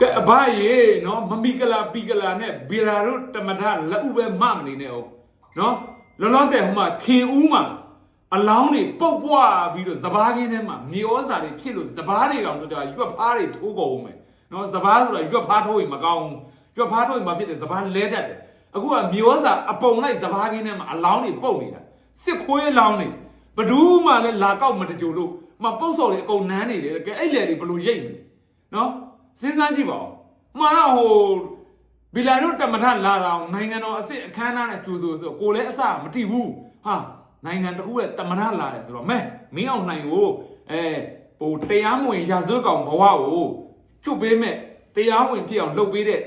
ကဲအဘရေနော်မမီကလာပီကလာနဲ့ဘီလာတို့တမထလက်ဥပဲမမနေနဲ့အောင်နော်လောလောဆယ်ဟိုမှာခင်ဦးမှာအလောင်းတွေပုတ်ပွားပြီးတော့စပားကင်းထဲမှာမြေဩဇာတွေဖြစ်လို့စပားတွေကောင်တော်တော်ရွက်ဖားတွေထိုးကုန်အောင်မယ်နော်စပားဆိုတာရွက်ဖားထိုးရင်မကောင်းဘူးရွက်ဖားထိုးရင်မဖြစ်တယ်စပားလဲတတ်တယ်အခုကမြေဩဇာအပုံလိုက်စပားကင်းထဲမှာအလောင်းတွေပုတ်နေတာစစ်ခွေးလောင်းတွေဘဒူးမှလည်းလာကောက်မတကြိုလို့မပုတ်စော်တွေအကုန်နန်းနေတယ်ကဲအဲ့လေတွေဘလို့ရိတ်မလဲနော် စဉ်းစားကြည့်ပါဦးမှန်တော့ဟိုဘီလာတို့တမထလာတာအောင်နိုင်ငံတော်အစ်စ်အခမ်းအနားနဲ့ကြိုးဆိုဆိုကိုလည်းအစမတိဘူးဟာနိုင်ငံတစ်ခုရဲ့တမထလာတယ်ဆိုတော့မဲမင်းအောင်နိုင်ကိုအဲဟိုတရားမဝင်ရာဇဝတ်ကောင်ဘဝကိုကျွတ်ပေးမဲ့တရားဝင်ဖြစ်အောင်လုပ်ပေးတဲ့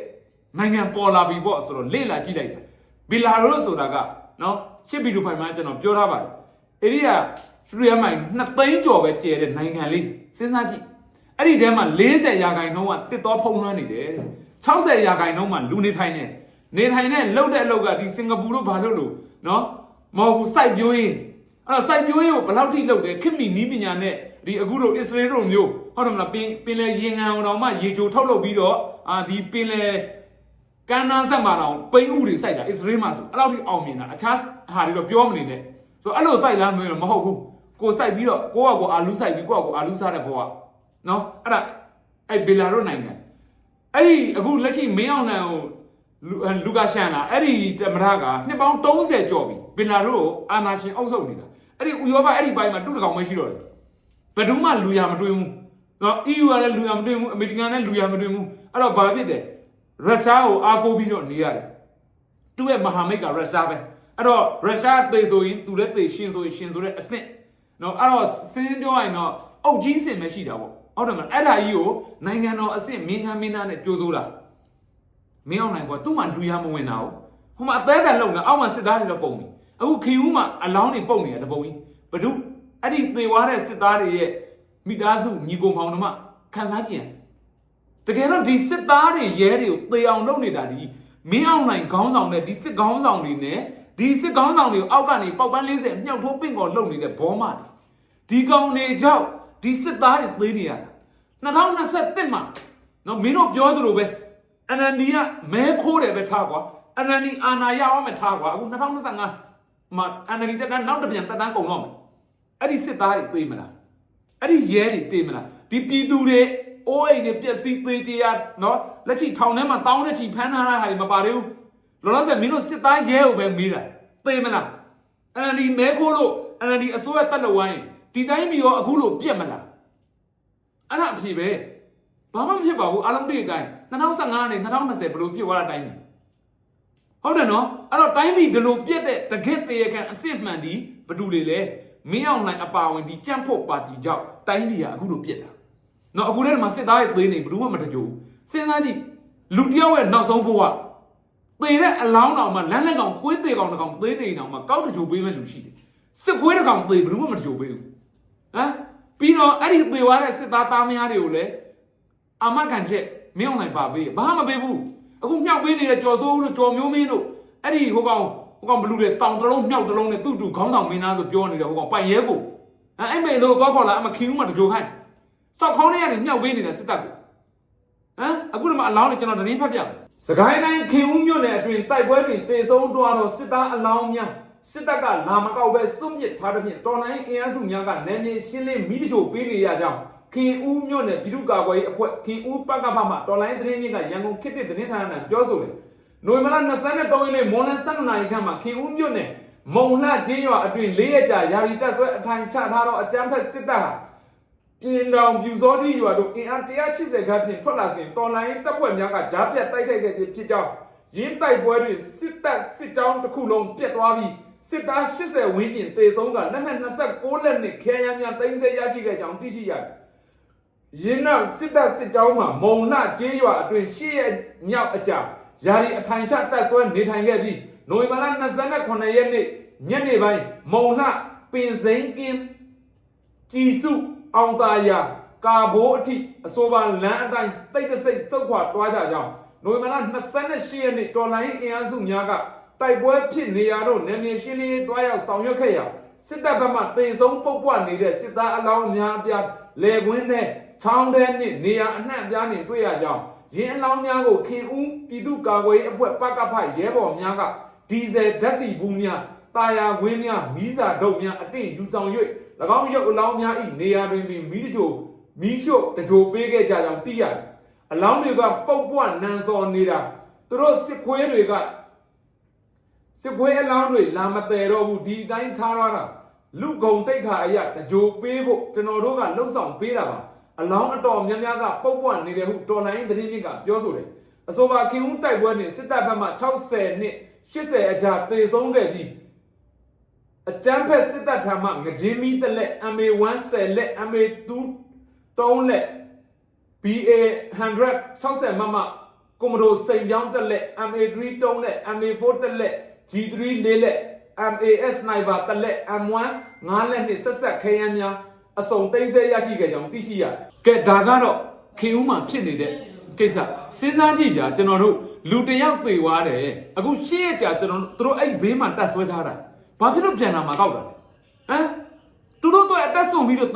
နိုင်ငံပေါ်လာပြီပေါ့ဆိုတော့လေ့လာကြည့်လိုက်တာဘီလာတို့ဆိုတာကနော်ချစ်ဗီဒီယိုဖိုင်မှာကျွန်တော်ပြောထားပါတယ်အဲ့ဒီကစတူဒီယိုမိုင်2သိန်းကျော်ပဲကျဲတဲ့နိုင်ငံလေးစဉ်းစားကြည့် အဲ့ဒီထဲမှာ40ရာခိုင်နှုန်းကတစ်တော်ဖုံးလွှမ်းနေတယ်60ရာခိုင်နှုန်းမှာလူနေထိုင်နေနေထိုင်နေလှုပ်တဲ့အလုပ်ကဒီစင်ကာပူတို့ဘာလို့လို့နော်မဟုတ်ဘူးစိုက်ပျိုးရေးအဲ့တော့စိုက်ပျိုးရေးကိုဘယ်လောက်ထိလှုပ်တယ်ခင်မီနီးပညာနဲ့ဒီအခုတို့အစ္စရေးတို့မျိုးဟုတ်တယ်မလားပင်ပင်လေရင်ငံအောင်တော့မှရေချိုထုတ်လုပ်ပြီးတော့အာဒီပင်လေကမ်းနားဆက်မှာတော့ပိန်းဥတွေစိုက်တာအစ္စရေးမှာဆိုအဲ့လောက်ထိအောင်မြင်တာအခြားဟာတွေတော့ပြောမနေနဲ့ဆိုအဲ့လိုစိုက်လားမင်းတော့မဟုတ်ဘူးကိုစိုက်ပြီးတော့ကိုကကိုအာလူစိုက်ပြီးကိုကကိုအာလူစားတဲ့ဘဝ နော်အဲ့ဒါအဲ့ဘီလာတို့နိုင်ငံအဲ့ဒီအခုလက်ရှိမင်းအောင်လှန်ကိုလူလူကာရှန်လာအဲ့ဒီတမရကနှစ်ပေါင်း30ကျော်ပြီဘီလာတို့ကိုအာနာရှင်အုပ်ချုပ်နေတာအဲ့ဒီဥရောပအဲ့ဒီဘိုင်းမှာတူတကောင်မရှိတော့ဘူးဘယ်သူမှလူရမတွင်ဘူးနော် EU ကလည်းလူရမတွင်ဘူးအမေရိကန်လည်းလူရမတွင်ဘူးအဲ့တော့ဘာဖြစ်တယ်ရုရှားကိုအားကိုးပြီးတော့နေရတယ်သူ့ရဲ့မဟာမိတ်ကရုရှားပဲအဲ့တော့ရုရှားသေဆိုရင်သူလည်းသေရှင်ဆိုရင်ရှင်ဆိုတဲ့အဆင့်နော်အဲ့တော့စင်းပြောရရင်တော့အုတ်ကြီးစင်ပဲရှိတာပေါ့ ဟုတ်တယ်မလားအဲ့ဒါကြီးကိုနိုင်ငံတော်အဆင့်မင်းခံမင်းသားနဲ့ကြိုးစိုးတာမင်းအောင်နိုင်ကွာသူ့မှာလူရမဝင်တာ哦ဟိုမှာအသေးတန်လုံနေအောက်မှာစစ်သားတွေတော့ပုံနေအခုခင်ဦးမှာအလောင်းတွေပုံနေတယ်တပုံကြီးဘဒုအဲ့ဒီသေသွားတဲ့စစ်သားတွေရဲ့မိသားစုညီကိုမောင်နှမခံစားကြည့်ရတကယ်တော့ဒီစစ်သားတွေရဲတွေကိုသေအောင်လုပ်နေတာဒီမင်းအောင်နိုင်ခေါင်းဆောင်နဲ့ဒီစစ်ခေါင်းဆောင်တွေနဲ့ဒီစစ်ခေါင်းဆောင်တွေကိုအောက်ကနေပေါက်ပန်း40မြောက်ထိုးပင့်ကောလှုပ်နေတဲ့ဘောမတွေဒီကောင်တွေကြောင့် ဒီစစ်သားတွေသေနေရတာ2021မှာနော်မင်းတို့ပြောသလိုပဲအနန္ဒီကမဲခိုးတယ်ပဲထားကွာအနန္ဒီအာနာရအောင်မထားကွာအခု2025မှာအနန္ဒီတက်တန်းနောက်တစ်ပြန်တက်တန်းကုန်တော့မယ်အဲ့ဒီစစ်သားတွေသေမလားအဲ့ဒီရဲတွေတေးမလားဒီပြည်သူတွေအိုးအိမ်တွေပျက်စီးသေးကြရနော်လက်ချီထောင်ထဲမှာတောင်းတဲ့ချီဖမ်းထားတာဟာတွေမပါသေးဘူးလောလောဆယ်မင်းတို့စစ်သားရဲကိုပဲမေးတာတေးမလားအဲ့ဒါဒီမဲခိုးလို့အဲ့ဒါဒီအစိုးရတက်လို့ဝိုင်း ဒီတိုင်းမျိုးရောအခုလို့ပြက်မလားအဲ့ဒါအဖြစ်ပဲဘာမှမဖြစ်ပါဘူးအားလုံးတည်းအတိုင်း2015နဲ့2020ဘယ်လိုဖြစ်သွားတာတိုင်းပြီဟုတ်တယ်နော်အဲ့တော့တိုင်းပြည်ဒီလိုပြက်တဲ့တကက်တရကန်အစ်စ်မှန်ဒီဘယ်သူတွေလဲမင်းအောင်လှိုင်အပါဝင်ဒီကြန့်ဖို့ပါတီကြောင့်တိုင်းပြည်ကအခုလိုပြက်တာနော်အခုတည်းကမှစစ်သားရဲ့သေးနေဘယ်သူမှမတကြိုဘူးစဉ်းစားကြည့်လူတစ်ယောက်ရဲ့နောက်ဆုံးဘဝသေတဲ့အလောင်းတော်မှာလမ်းလက်ကောင်ခွေးသေးကောင်တစ်ကောင်သေးနေတောင်မှကောက်တကြိုပေးမဲ့လူရှိတယ်စစ်ခွေးတစ်ကောင်သေဘယ်သူမှမတကြိုပေးဘူး ဟမ်ပြီးတော့အဲ့ဒီသေသွားတဲ့စစ်သားသားမယားတွေကိုလည်းအာမခံချက်မင်းအောင်လှိုင်ပါပေးတယ်ဘာမှမပေးဘူးအခုမြောက်ပေးနေတဲ့ကြော်စိုးဦးတို့ကြော်မျိုးမင်းတို့အဲ့ဒီဟိုကောင်ဟိုကောင်ဘလူးတဲ့တောင်တစ်လုံးမြောက်တစ်လုံးနဲ့သူ့တူခေါင်းဆောင်မင်းသားဆိုပြောနေတယ်ဟိုကောင်ပိုင်ရဲကိုအဲ့အဲ့မေလို့ကောခေါ်လာအမခင်ဦးမတကြိုခိုင်းတောက်ခေါင်းထဲကနေမြောက်ပေးနေတဲ့စစ်တပ်ကိုဟမ်အခုတော့မအလောင်းနေကျွန်တော်တင်းဖတ်ပြစကိုင်းတိုင်းခင်ဦးမြို့နယ်အတွင်းတိုက်ပွဲတွင်တေဆုံးတွားသောစစ်သားအလောင်းများ စစ်တပ်ကလာမကောက်ပဲစွန့်ပစ်ထားတဲ့ဖြင့်တော်လိုင်းအင်အားစုများကနယ်မြေရှင်းလင်းမိတချို့ပေးနေရကြောင်းခင်ဦးမြို့နယ်ပြည်သူ့ကာကွယ်ရေးအဖွဲ့ခင်ဦးပကဖမှတော်လိုင်းသတင်းမြင့်ကရန်ကုန်ခေတ်သစ်သတင်းဌာနနဲ့ပြောဆိုတယ်။နိုဝင်ဘာလ23ရက်နေ့မွန်လ12နာရီခန့်မှာခင်ဦးမြို့နယ်မုံလှချင်းရွာအတွင်း၄ရက်ကြာယာရီတက်ဆွဲအထိုင်ချထားသောအကြမ်းဖက်စစ်တပ်ဟာပြင်တော်ပြူစောတိရွာတို့အင်အား180ခန်းဖြင့်ထွက်လာစဉ်တော်လိုင်းတပ်ဖွဲ့များကဂျားပြတ်တိုက်ခိုက်ခဲ့ခြင်းဖြစ်ကြောင်းရင်းတိုက်ပွဲတွင်စစ်တပ်စစ်ကြောင်းတစ်ခုလုံးပြတ်သွားပြီး စစ်သား80ဝန်းကျင်တေဆုံးကလက်နက်26လက်နှင့်ခဲယမ်းများတင်ဆက်ရရှိခဲ့ကြောင်းသိရှိရတယ်။ရင်းနောက်စစ်တပ်စစ်ကြောင်းမှာမုံလှကျေးရွာအတွင်းရှေ့ရက်မြောက်အကြာယာရီအထိုင်ချတပ်ဆွဲနေထိုင်ခဲ့ပြီးနိုဝင်ဘာလ29ရက်နေ့ညနေပိုင်းမုံလှပင်စိန်ကင်းကြည်စုအောင်သာယာကာဘိုးအထိအဆိုပါလမ်းအတိုင်းတိတ်တဆိတ်စုတ်ခွာသွားကြကြောင်းနိုဝင်ဘာလ28ရက်နေ့တော်လိုင်းအင်အားစုများက တိုက်ပွဲဖြစ်နေရတော့နေမြေရှင်းလင်းရေးတွားရောက်ဆောင်ရွက်ခဲ့ရာစစ်တပ်ဘက်မှတေဆုံးပုတ်ပွားနေတဲ့စစ်သားအလောင်းအများအပြားလေကွင်းနဲ့ချောင်းထဲနှင့်နေရာအနှံ့အပြားနှင့်တွေ့ရကြောင်းရင်းအလောင်းများကိုခင်ဦးပြည်သူ့ကာကွယ်ရေးအဖွဲ့ပကဖရဲဘော်များကဒီဇယ်ဓာတ်ဆီဘူးများတာယာခွင်းများမီးစာဒုတ်များအသင့်ယူဆောင်၍၎င်းရုပ်အလောင်းများ၏နေရာတွင်ပင်မီးတကြိုမီးရှို့တကြိုပေးခဲ့ကြကြောင်းသိရတယ်အလောင်းတွေကပုတ်ပွားနန်စော်နေတာသူတို့စစ်ခွေးတွေက စစ်ပွဲအလောင်းတွေလာမတည်တော့ဘူးဒီအတိုင်းထားရတာလူကုံတိတ်ခါအရာတကြိုပေးဖို့ကျွန်တော်တို့ကလှုပ်ဆောင်ပေးတာပါအလောင်းအတော်များများကပုတ်ပွားနေတယ်ဟုတော်လိုင်းသတင်းမြစ်ကပြောဆိုတယ်အဆိုပါခင်ဦးတိုက်ပွဲနဲ့စစ်တပ်ဘက်မှ60နှစ်80အကြာတေဆုံးခဲ့ပြီးအကြမ်းဖက်စစ်တပ်ထံမှငကြင်းမီတစ်လက် MA1 10လက် MA2 3လက် BA 100 60မမကွန်မဒိုစိန်ပြောင်းတစ်လက် MA3 3လက် MA4 တစ်လက် G3 4လက် MAS sniper တစ်လက် M1 5လက်နှင့်ဆက်ဆက်ခဲယမ်းများအစုံသိမ်းဆဲရရှိခဲ့ကြောင်းသိရှိရတယ်။ကဲဒါကတော့ခင်ဦးမှာဖြစ်နေတဲ့ကိစ္စစဉ်းစားကြည့်ကြကျွန်တော်တို့လူတစ်ယောက်သေသွားတယ်အခုရှင်းရကြကျွန်တော်တို့အဲ့ဘေးမှာတက်ဆွဲထားတာဘာဖြစ်လို့ပြန်လာမှာကောက်တာလဲဟမ်သူတို့တော့အသက်ဆုံးပြီးတော့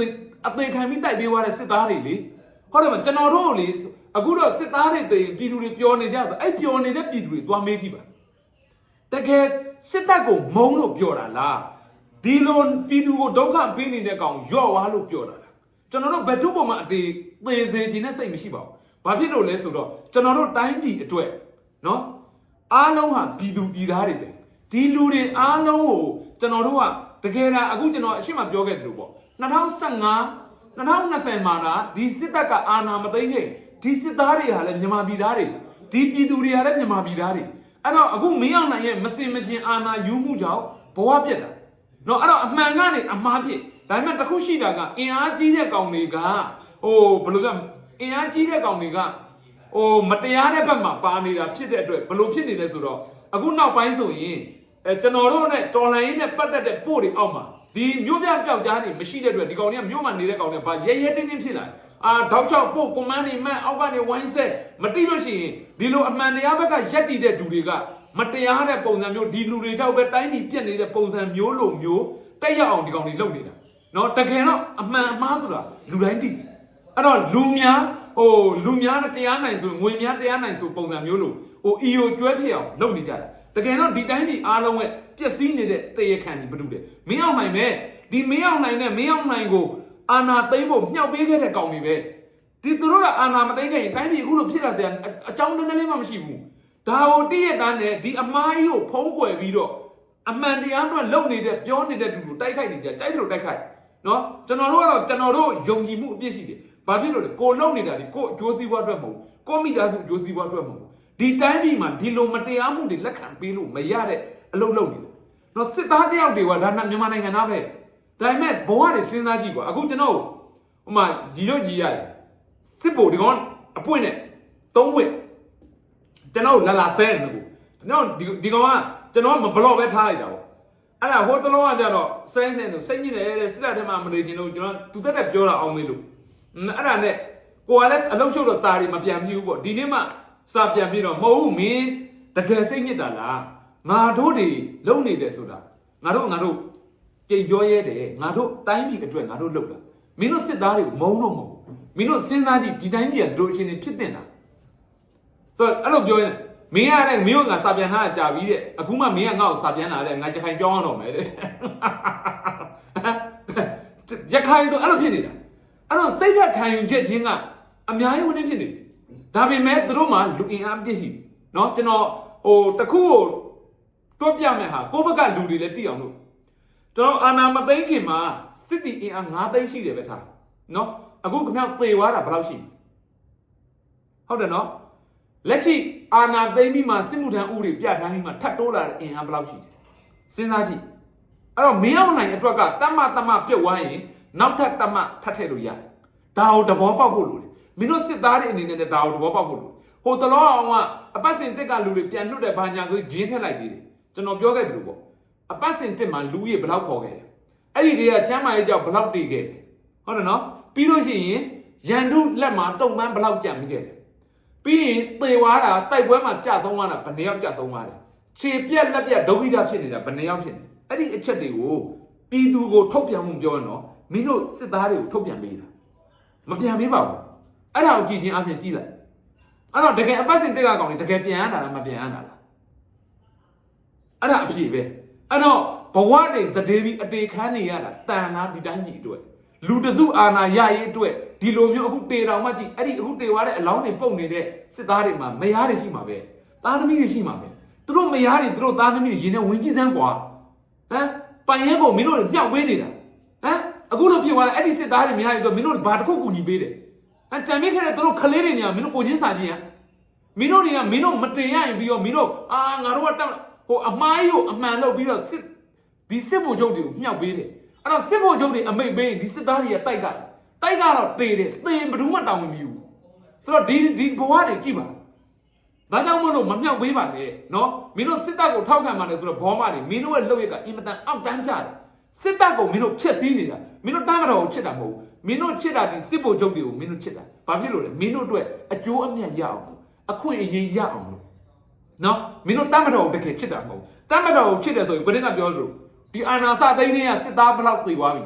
အသေးခံပြီးတိုက်ပေးသွားတဲ့စစ်သားတွေလေဟုတ်တယ်မကျွန်တော်တို့လေအခုတော့စစ်သားတွေတေပြည်သူတွေပျော်နေကြဆိုအဲ့ပျော်နေတဲ့ပြည်သူတွေသွားမေးကြည့်ပါ တကယ်စစ်တပ်ကိုမုံလို့ပြောတာလားဒီလိုပြည်သူကိုဒုက္ခပေးနေတဲ့ကောင်ယော့ဝါလို့ပြောတာလားကျွန်တော်တို့ဘယ်သူ့ပေါ်မှာအသေးသေစေခြင်းနဲ့စိတ်မရှိပါဘူးဘာဖြစ်လို့လဲဆိုတော့ကျွန်တော်တို့တိုင်းပြည်အတွက်နော်အားလုံးဟာပြည်သူပြည်သားတွေပဲဒီလူတွေအားလုံးကိုကျွန်တော်တို့ကတကယ်ဒါအခုကျွန်တော်အရှိမပြောခဲ့သလိုပေါ့2015 2020မှာလားဒီစစ်တပ်ကအာဏာမသိမ်းခင်ဒီစစ်သားတွေဟာလည်းမြန်မာပြည်သားတွေဒီပြည်သူတွေဟာလည်းမြန်မာပြည်သားတွေ အဲ့တော့အခုမင်းအောင်နိုင်ရဲ့မစင်မရှင်အာဏာယူမှုကြောင့်ဘဝပြက်တာနော်အဲ့တော့အမှန်ကနေအမှားဖြစ်ဒါပေမဲ့တစ်ခုရှိတာကအင်အားကြီးတဲ့ကောင်တွေကဟိုဘယ်လိုလဲအင်အားကြီးတဲ့ကောင်တွေကဟိုမတရားတဲ့ဘက်မှာပါနေတာဖြစ်တဲ့အတွက်ဘယ်လိုဖြစ်နေလဲဆိုတော့အခုနောက်ပိုင်းဆိုရင်အဲကျွန်တော်တို့နဲ့တော်လိုင်းရေးနဲ့ပတ်သက်တဲ့ပို့တွေအောက်မှာဒီမြို့ပြပျောက်ကြားတွေမရှိတဲ့အတွက်ဒီကောင်တွေကမြို့မှာနေတဲ့ကောင်တွေဘာရဲရဲတင်းတင်းဖြစ်လာတယ် အာတောက်ချောက်ပို့ကွန်မန်းတွေမှန်အောက်ကနေဝိုင်းဆက်မတိလို့ရှိရင်ဒီလိုအမှန်တရားဘက်ကရက်တည်တဲ့လူတွေကမတရားတဲ့ပုံစံမျိုးဒီလူတွေကြောက်ပဲတိုင်းပြည်ပြက်နေတဲ့ပုံစံမျိုးလိုမျိုးတက်ရအောင်ဒီကောင်တွေလုပ်နေတာနော်တကယ်တော့အမှန်အမှားဆိုတာလူတိုင်းတည်အဲ့တော့လူများဟိုလူများနဲ့တရားနိုင်ဆိုငွေများတရားနိုင်ဆိုပုံစံမျိုးလိုဟိုအီယိုကျွဲဖြစ်အောင်လုပ်နေကြတာတကယ်တော့ဒီတိုင်းပြည်အားလုံးရဲ့ပျက်စီးနေတဲ့တရေခံဒီဘဒုတဲ့မင်းအောင်နိုင်ပဲဒီမင်းအောင်နိုင်နဲ့မင်းအောင်နိုင်ကို အာနာသိမ့်ဖို့မြှောက်ပေးခဲ့တဲ့ကောင်တွေပဲဒီသူတို့ကအာနာမသိမ့်ခဲ့ရင်တိုင်းပြည်အခုလိုဖြစ်လာတဲ့အကြောင်းတည်းလည်းမှမရှိဘူးဒါကိုတည့်ရတန်းနဲ့ဒီအမားကြီးကိုဖုံးကွယ်ပြီးတော့အမှန်တရားတော့လုံနေတဲ့ပြောနေတဲ့သူကိုတိုက်ခိုက်နေကြတိုက်တယ်လို့တိုက်ခိုက်နော်ကျွန်တော်တို့ကတော့ကျွန်တော်တို့ယုံကြည်မှုအပြည့်ရှိတယ်ဘာဖြစ်လို့လဲကိုလုံနေတာဒီကိုအကျိုးစီးပွားအတွက်မဟုတ်ဘူးကိုမိသားစုအကျိုးစီးပွားအတွက်မဟုတ်ဘူးဒီတိုင်းပြည်မှာဒီလိုမတရားမှုတွေလက်ခံပေးလို့မရတဲ့အလုပ်လုပ်နေတယ်နော်စစ်သားတယောက်တွေကဒါနဲ့မြန်မာနိုင်ငံသားပဲ ဒါပေမဲ့ဘဝတွေစဉ်းစားကြည့်ကွာအခုကျွန်တော်ဟိုမှာရီတော့ရီရတယ်စစ်ဘုံဒီကောင်အပွင့်နဲ့သုံးပွင့်ကျွန်တော်လာလာဆဲတယ်ကိုကျွန်တော်ဒီဒီကောင်ကကျွန်တော်မဘလော့ပဲထားလိုက်တာပေါ့အဲ့ဒါဟိုတလုံးကကြတော့ဆဲဆဲဆိုစိတ်ညစ်တယ်တဲ့စစ်တပ်ထဲမှာမနေချင်လို့ကျွန်တော်သူတက်တက်ပြောတာအောင်မေးလို့အဲ့ဒါနဲ့ကိုကလည်းအလုံးရှုပ်တော့စာတွေမပြန်ပြဘူးပေါ့ဒီနေ့မှစာပြန်ပြီးတော့မဟုတ်ဘူးမင်းတကယ်စိတ်ညစ်တာလားငါတို့တွေလုံနေတယ်ဆိုတာငါတို့ငါတို့ ကြိမ်ပြောရဲတယ်ငါတို့တိုင်းပြည်အတွက်ငါတို့လုပ်တာမင်းတို့စစ်သားတွေကိုမုန်းလို့မဟုတ်ဘူးမင်းတို့စဉ်းစားကြည့်ဒီတိုင်းပြည်ကတို့အချင်းချင်းဖြစ်တင်တာဆိုတော့အဲ့လိုပြောရင်မင်းရတဲ့မင်းကငါစာပြန်ထားတာကြာပြီတဲ့အခုမှမင်းကငါ့ကိုစာပြန်လာတဲ့ငါကြခိုင်ပြောင်းရတော့မယ်တဲ့ကြခိုင်ဆိုအဲ့လိုဖြစ်နေတာအဲ့တော့စိတ်သက်ခံယူချက်ချင်းကအများကြီးဝင်နေဖြစ်နေတယ်ဒါပေမဲ့သူတို့မှလူအင်အားပြည့်ရှိတယ်เนาะကျွန်တော်ဟိုတခုကိုတွက်ပြမယ်ဟာကိုယ့်ဘက်ကလူတွေလည်းတည်အောင်လို့ ကျွန်တော်အာနာမသိခင်မှာစစ်တီအင်အား9သိန်းရှိတယ်ပဲထားနော်အခုခင်ဗျသေသွားတာဘယ်လောက်ရှိဟုတ်တယ်နော်လက်ရှိအာနာသိမ့်ပြီးမှစစ်မှုထမ်းဥပဒေပြဋ္ဌာန်းပြီးမှထပ်တိုးလာတဲ့အင်အားဘယ်လောက်ရှိတယ်စဉ်းစားကြည့်အဲ့တော့မင်းအောင်နိုင်အတွက်ကတမတမပြုတ်သွားရင်နောက်ထပ်တမထပ်ထည့်လို့ရတယ်ဒါကိုသဘောပေါက်ဖို့လိုတယ်မင်းတို့စစ်သားတွေအနေနဲ့လည်းဒါကိုသဘောပေါက်ဖို့လိုတယ်ဟိုတလောအောင်ကအပတ်စဉ်တက်ကလူတွေပြန်လွတ်တဲ့ဘာညာဆိုဂျင်းထက်လိုက်သေးတယ်ကျွန်တော်ပြောခဲ့သလိုပေါ့ အပတ်စဉ်တစ်မှာလူကြီးဘယ်လောက်ခေါ်ခဲ့တယ်အဲ့ဒီတည်းကကျမ်းမာရေးကြောင့်ဘယ်လောက်တည်ခဲ့တယ်ဟုတ်တယ်နော်ပြီးလို့ရှိရင်ရန်တုလက်မှာတုံမှန်းဘယ်လောက်ကြံမိခဲ့တယ်ပြီးရင်သေသွားတာတိုက်ပွဲမှာကြာဆုံးသွားတာဘယ်နှယောက်ကြာဆုံးသွားတယ်ခြေပြက်လက်ပြက်ဒုက္ခိတဖြစ်နေတာဘယ်နှယောက်ဖြစ်နေအဲ့ဒီအချက်တွေကိုပြည်သူကိုထုတ်ပြန်မှုပြောရင်တော့မင်းတို့စစ်သားတွေကိုထုတ်ပြန်ပေးတာမပြန်ပေးပါဘူးအဲ့ဒါကိုကြည်ချင်းအပြင်ကြည့်လိုက်အဲ့တော့တကယ်အပတ်စဉ်တက်ကကောင်ကြီးတကယ်ပြန်ရတာလားမပြန်ရတာလားအဲ့ဒါအဖြစ်ပဲ အဲ့တော့ဘဝတွေစတေးပြီးအတေခမ်းနေရတာတန်လားဒီတိုင်းကြီးအတွက်လူတစုအာနာရရေးအတွက်ဒီလိုမျိုးအခုတေတောင်မှကြည့်အဲ့ဒီအခုတေသွားတဲ့အလောင်းတွေပုတ်နေတဲ့စစ်သားတွေမှာမယားတွေရှိမှာပဲသားသမီးတွေရှိမှာပဲသူတို့မယားတွေသူတို့သားသမီးတွေရင်ထဲဝင်ကြည့်စမ်းကွာဟမ်ပိုင်ရဲကိုမင်းတို့တွေမြောက်ပေးနေတာဟမ်အခုလိုဖြစ်သွားတယ်အဲ့ဒီစစ်သားတွေမယားတွေတော့မင်းတို့ဘာတစ်ခုကူညီပေးတယ်ဟမ်တံမြင့်ခဲ့တဲ့သူတို့ခလေးတွေညာမင်းတို့ကိုချင်းစာချင်းဟမ်မင်းတို့တွေကမင်းတို့မတင်ရရင်ပြီးတော့မင်းတို့အာငါတို့ကတက် ဟိုအမားကြီးကိုအမှန်လုပ်ပြီးတော့စစ်ဒီစစ်ဘုံချုပ်တွေကိုမြောက်ပေးတယ်အဲ့တော့စစ်ဘုံချုပ်တွေအမိတ်ပေးရင်ဒီစစ်သားတွေကတိုက်ကြတယ်တိုက်ကတော့တေတယ်တေရင်ဘယ်သူမှတောင်းမမီဘူးဆိုတော့ဒီဒီဘဝတွေကြည့်ပါဒါကြောင့်မလို့မမြောက်ပေးပါနဲ့နော်မင်းတို့စစ်တပ်ကိုထောက်ခံပါတယ်ဆိုတော့ဘောမတွေမင်းတို့ရဲ့လုပ်ရကအင်မတန်အောက်တန်းကြတယ်စစ်တပ်ကိုမင်းတို့ဖျက်ဆီးနေတာမင်းတို့တမ်းမတော်ကိုချစ်တာမဟုတ်ဘူးမင်းတို့ချစ်တာဒီစစ်ဗိုလ်ချုပ်တွေကိုမင်းတို့ချစ်တာဘာဖြစ်လို့လဲမင်းတို့အတွက်အကျိုးအမြတ်ရအောင်လို့အခွင့်အရေးရအောင်လို့ နော်မင်းတို့တမ်းမတော်ကိုတကယ်ချစ်တာမဟုတ်ဘူးတမ်းမတော်ကိုချစ်တယ်ဆိုရင်ကိုတင်းကပြောလို့ဒီအာနာစသိန်းတွေကစစ်သားဘလောက်သေသွားပြီ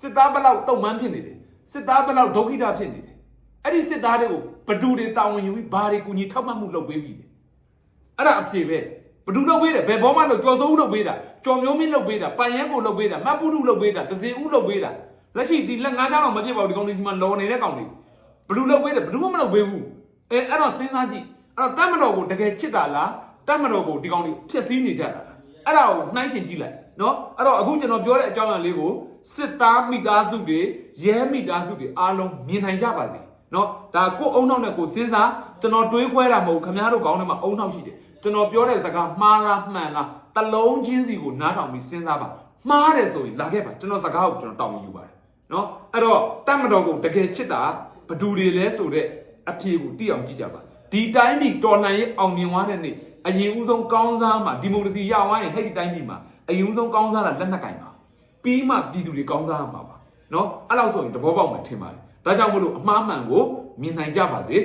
စစ်သားဘလောက်တုံ့မှန်းဖြစ်နေတယ်စစ်သားဘလောက်ဒုက္ခိတဖြစ်နေတယ်အဲ့ဒီစစ်သားတွေကိုဘဒူတွေတာဝန်ယူပြီးဘာတွေကူညီထောက်မှတ်မှုလုပ်ပေးပြီလဲအဲ့ဒါအဖြေပဲဘဒူလုပ်ပေးတယ်ဘယ်ဘောမှလုပ်ကြော်စိုးဦးလုပ်ပေးတာကြော်မျိုးမင်းလုပ်ပေးတာပန်ရဲကိုလုပ်ပေးတာမတ်ပုထုလုပ်ပေးတာဒဇင်ဦးလုပ်ပေးတာလက်ရှိဒီလက်ငါးချောင်းတော့မပြစ်ပါဘူးဒီကောင်လေးဒီမှာလော်နေတဲ့ကောင်လေးဘလူလုပ်ပေးတယ်ဘယ်သူမှမလုပ်ပေးဘူးအဲအဲ့တော့စဉ်းစားကြည့် အဲ့တော့တတ်မတော်ကိုတကယ်ချစ်တာလားတတ်မတော်ကိုဒီကောင်လေးဖျက်ဆီးနေကြတာလားအဲ့ဒါကိုနှိုင်းရှင်ကြည့်လိုက်နော်အဲ့တော့အခုကျွန်တော်ပြောတဲ့အကြောင်းအရာလေးကိုစစ်သားမိသားစုတွေရဲမိသားစုတွေအားလုံးမြင်နိုင်ကြပါစေနော်ဒါကိုယ့်အုံနောက်နဲ့ကိုယ်စဉ်းစားကျွန်တော်တွေးခွဲတာမဟုတ်ဘူးခင်ဗျားတို့ခေါင်းထဲမှာအုံနောက်ရှိတယ်ကျွန်တော်ပြောတဲ့စကားမှားလားမှန်လားတလုံးချင်းစီကိုနားထောင်ပြီးစဉ်းစားပါမှားတယ်ဆိုရင်လာခဲ့ပါကျွန်တော်စကားကိုကျွန်တော်တောင်းယူပါတယ်နော်အဲ့တော့တတ်မတော်ကိုတကယ်ချစ်တာဘယ်သူတွေလဲဆိုတဲ့အဖြေကိုတိအောင်ကြည့်ကြပါ ဒီတိုင်းပြည်တော်လှန်ရေးအောင်မြင်သွားတဲ့နေ့အရင်ဦးဆုံးကောင်းစားမှာဒီမိုကရေစီရသွားရင်ဟဲ့ဒီတိုင်းပြည်မှာအရင်ဦးဆုံးကောင်းစားတာလက်နက်ကင်ပါပြီးမှပြည်သူတွေကောင်းစားရမှာပါနော်အဲ့လောက်ဆိုရင်သဘောပေါက်မှထင်ပါတယ်ဒါကြောင့်မလို့အမှားမှန်ကိုမြင်နိုင်ကြပါစေ